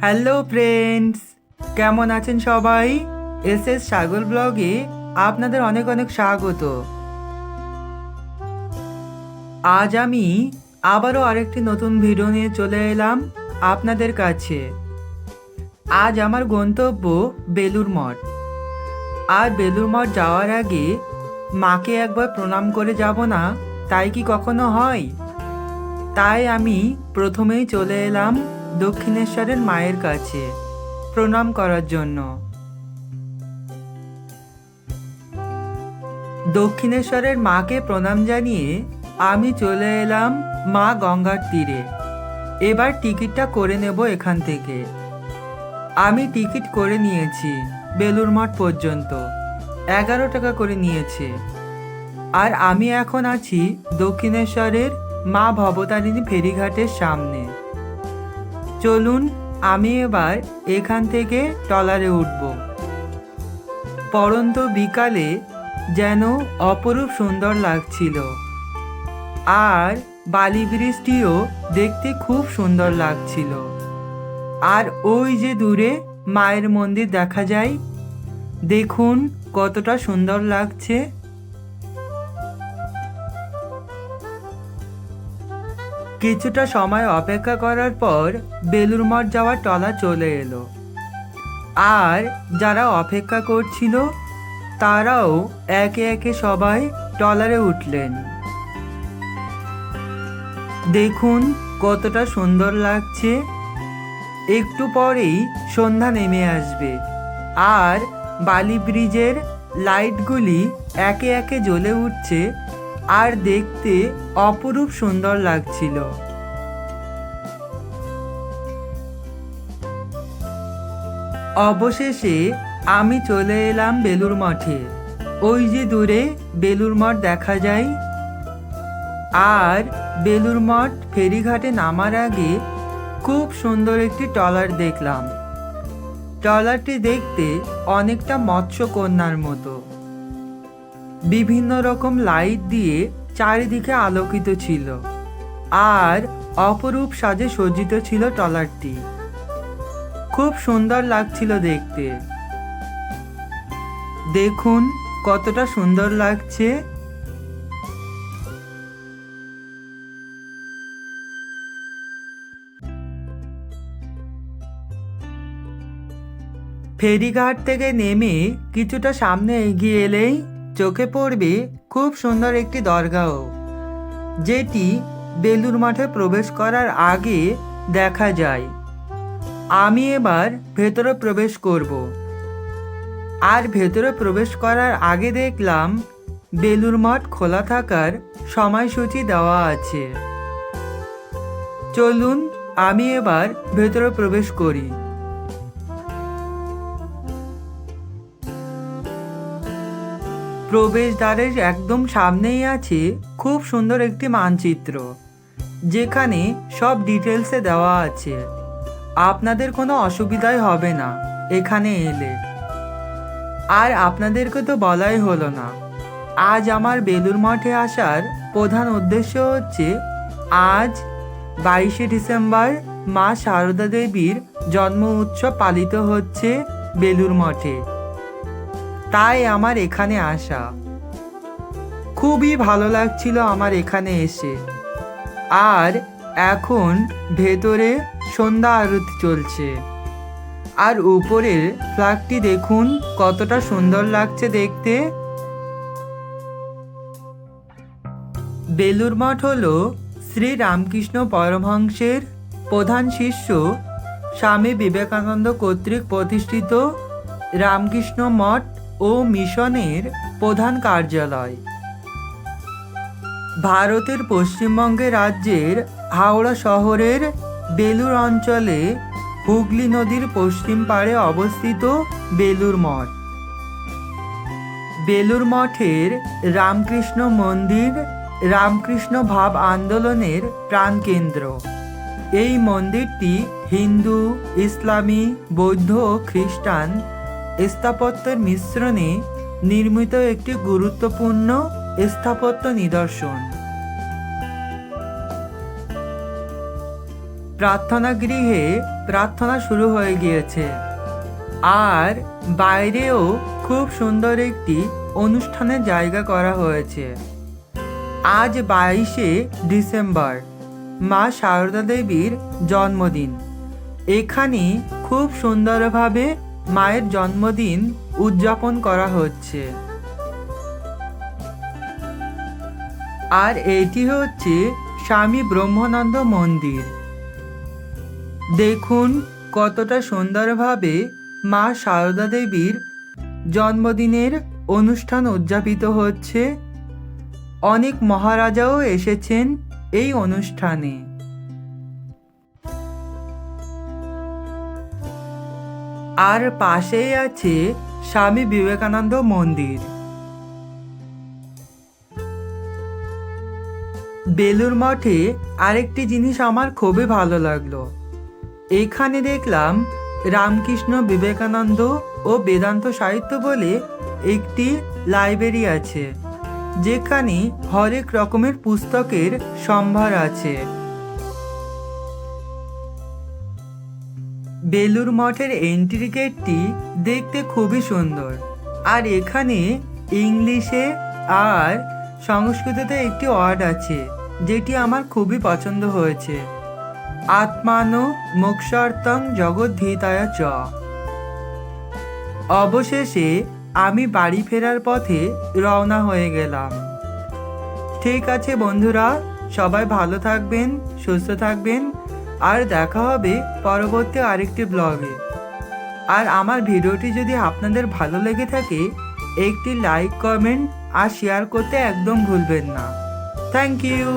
Hello friends কেমন আছেন সবাই? এস এস সাগর ব্লগে আপনাদের অনেক অনেক স্বাগত। আজ আমি আবারও আরেকটি নতুন ভিডিও নিয়ে চলে এলাম আপনাদের কাছে। আজ আমার গন্তব্য বেলুর মঠ। আর বেলুর মঠ যাওয়ার আগে মাকে একবার প্রণাম করে যাব না, তাই কি কখনো হয়? তাই আমি প্রথমেই চলে এলাম দক্ষিণেশ্বরের মায়ের কাছে প্রণাম করার জন্য। দক্ষিণেশ্বরের মাকে প্রণাম জানিয়ে আমি চলে এলাম মা গঙ্গার তীরে। এবার টিকিটটা করে নেব এখান থেকে। আমি টিকিট করে নিয়েছি বেলুর মঠ পর্যন্ত। এগারো টাকা করে নিয়েছে। আর আমি এখন আছি দক্ষিণেশ্বরের মা ভবতারিণী ফেরিঘাটের সামনে। চলুন, আমি এবার এখান থেকে টলারে উঠব। পরন্ত বিকালে যেন অপরূপ সুন্দর লাগছিল। আর বালি বৃষ্টিও দেখতে খুব সুন্দর লাগছিল। আর ওই যে দূরে মায়ের মন্দির দেখা যায়, দেখুন কতটা সুন্দর লাগছে। কিছুটা সময় অপেক্ষা করার পর বেলুর মঠ যাওয়ার টলা চলে এলো। আর যারা অপেক্ষা করছিল, তারাও একে একে সবাই টলারে উঠলেন। দেখুন কতটা সুন্দর লাগছে। একটু পরেই সন্ধ্যা নেমে আসবে। আর বালি ব্রিজের লাইটগুলি একে একে জ্বলে উঠছে। আর দেখতে অপরূপ সুন্দর লাগছিল। অবশেষে আমি চলে এলাম বেলুর মঠে। ওই যে দূরে বেলুর মঠ দেখা যায়। আর বেলুর মঠ ফেরিঘাটে নামার আগে খুব সুন্দর একটি ট্রলার দেখলাম। ট্রলারটি দেখতে অনেকটা মৎস্যকন্যার মতো। বিভিন্ন রকম লাইট দিয়ে চারিদিকে আলোকিত ছিল। আর অপরূপ সাজে সজ্জিত ছিল ট্রলারটি। খুব সুন্দর লাগছিল দেখতে। দেখুন কতটা সুন্দর লাগছে। ফেরিঘাট থেকে নেমে কিছুটা সামনে এগিয়ে এলেই চোখে পড়বে খুব সুন্দর একটি দরগাহ, যেটি বেলুর মাঠে প্রবেশ করার আগে দেখা যায়। আমি এবার ভেতরে প্রবেশ করব। আর ভেতরে প্রবেশ করার আগে দেখলাম বেলুর মঠ খোলা থাকার সময়সূচি দেওয়া আছে। চলুন, আমি এবার ভেতরে প্রবেশ করি। প্রবেশদ্বারের একদম সামনেই আছে খুব সুন্দর একটি মানচিত্র, যেখানে সব ডিটেলসে দেওয়া আছে। আপনাদের কোনো অসুবিধাই হবে না এখানে এলে। আর আপনাদেরকে তো বলাই হলো না, আজ আমার বেলুর মঠে আসার প্রধান উদ্দেশ্য হচ্ছে, আজ বাইশে ডিসেম্বর মা সারদা দেবীর জন্ম উৎসব পালিত হচ্ছে বেলুর মঠে। তাই আমার এখানে আসা। খুবই ভালো লাগছিল আমার এখানে এসে। আর এখন ভেতরে সন্ধ্যা আরতি চলছে। আর উপরের ফ্ল্যাগটি দেখুন, কতটা সুন্দর লাগছে দেখতে। বেলুর মঠ হল শ্রী রামকৃষ্ণ পরমহংসের প্রধান শিষ্য স্বামী বিবেকানন্দ কর্তৃক প্রতিষ্ঠিত রামকৃষ্ণ মঠ। ও মিশনের প্রধান কার্যালয়। ভারতের পশ্চিমবঙ্গ রাজ্যের হাওড়া শহরের বেলুর অঞ্চলে হুগলি নদীর পশ্চিম পাড়ে অবস্থিত বেলুর মঠ। বেলুর মঠের রামকৃষ্ণ মন্দির, রামকৃষ্ণ ভাব আন্দোলনের প্রাণকেন্দ্র। এই মন্দিরটি হিন্দু, ইসলামী, বৌদ্ধ খ্রিস্টান স্থাপত্যের মিশ্রণে নির্মিত একটি গুরুত্বপূর্ণ স্থাপত্য নিদর্শন। প্রার্থনা গৃহে প্রার্থনা শুরু হয়ে গিয়েছে। আর বাইরেও খুব সুন্দর একটি অনুষ্ঠানের জায়গা করা হয়েছে। আজ বাইশে ডিসেম্বর, মা শারদা দেবীর জন্মদিন। এখানে খুব সুন্দরভাবে মায়ের জন্মদিন উদযাপন করা হচ্ছে। আর এটি হচ্ছে স্বামী ব্রহ্মানন্দ মন্দির। দেখুন কতটা সুন্দরভাবে মা শারদা দেবীর জন্মদিনের অনুষ্ঠান উদযাপিত হচ্ছে। অনেক মহারাজাও এসেছেন এই অনুষ্ঠানে। আর পাশেই আছে স্বামী বিবেকানন্দ মন্দির। বেলুর মঠে আরেকটি জিনিস আমার খুবই ভালো লাগল। এখানে দেখলাম রামকৃষ্ণ বিবেকানন্দ ও বেদান্ত সাহিত্য বলে একটি লাইব্রেরি আছে, যেখানে হরেক রকমের পুস্তকের সম্ভার আছে। বেলুর মঠের এন্ট্রি গেটটি দেখতে খুবই সুন্দর। আর এখানে ইংলিশে আর সংস্কৃততে একটি ওয়ার্ড আছে, যেটি আমার খুবই পছন্দ হয়েছে। আত্মানো মোক্ষার্থং জগদ্ধিতায় চ। অবশেষে আমি বাড়ি ফেরার পথে রওনা হয়ে গেলাম। ঠিক আছে বন্ধুরা, সবাই ভালো থাকবেন, সুস্থ থাকবেন। আর দেখা হবে পরবর্তী আরেকটি ব্লগে। আর আমার ভিডিওটি যদি আপনাদের ভালো লেগে থাকে, একটি লাইক কমেন্ট আর শেয়ার করতে একদম ভুলবেন না। Thank you